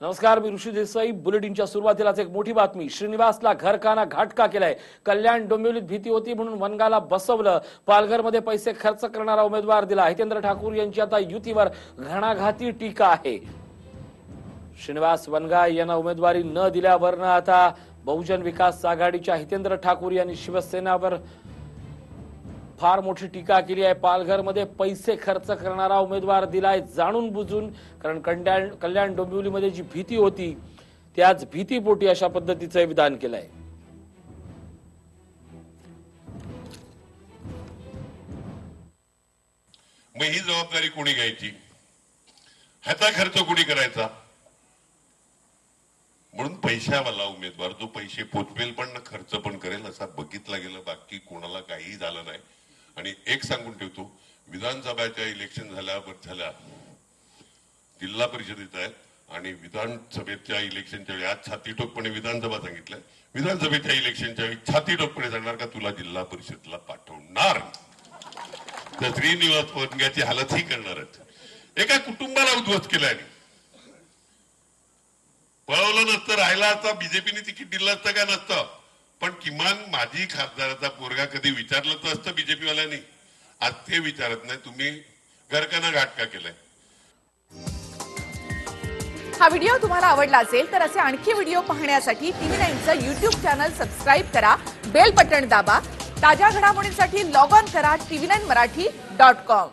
नमस्कार मी ऋषी देसाई. बुलेटिनच्या सुरुवातीलाच एक मोठी बातमी. श्रीनिवासला घरकाना घाटका केलाय. कल्याण डोंबिवलीत भीती होती म्हणून वनगाला बसवलं. पालघरमध्ये पैसे खर्च करणारा उमेदवार दिला. हितेंद्र ठाकूर यांची आता युतीवर घणाघाती टीका आहे. श्रीनिवास वनगा यांना उमेदवारी न दिल्यावरनं आता बहुजन विकास आघाडीच्या हितेंद्र ठाकूर यांनी शिवसेनावर फार मोठी टीका केली आहे. पालघरमध्ये पैसे खर्च करणारा उमेदवार दिलाय जाणून बुजून. कारण कल्याण कल्याण डोंबिवलीमध्ये जी भीती होती त्याच भीतीपोटी अशा पद्धतीचं विधान केलंय. मग ही जबाबदारी कोणी घ्यायची? ह्याचा खर्च कोणी करायचा? म्हणून पैशावाला उमेदवार जो पैसे पोचवेल पण खर्च पण करेल असा बघितला गेलं बाकी कोणाला काहीही झालं नाही. आणि एक सांगून ठेवतो विधानसभाच्या इलेक्शन झाल्या झाल्या. जिल्हा परिषदेत आहेत आणि विधानसभेच्या इलेक्शनच्या वेळी आज छातीटोकपणे विधानसभा सांगितलंय. विधानसभेच्या इलेक्शनच्या वेळी छातीटोकपणे सांगणार का तुला जिल्हा परिषदला पाठवणार? तर श्रीनिवास वनग्याची हालत ही करणारच. एका कुटुंबाला उद्ध्वस्त केलाय पळवलं नसतं राहिला असता बीजेपीने तिकीट दिलं असतं का नसतं? पण किमान माझी खासदाराचा पोरगा कधी विचारलं तर असतं बीजेपीवाल्यांनी. आज ते विचारत नाही तुम्ही घरकाना घाट का केलाय? हा व्हिडिओ तुम्हाला आवडला असेल तर असे आणखी व्हिडिओ पाहण्यासाठी टीव्ही नाईनचं युट्यूब चॅनल सबस्क्राईब करा बेल बटन दाबा ताज्या घडामोडींसाठी लॉग ऑन करा TV nine Marathi dot com.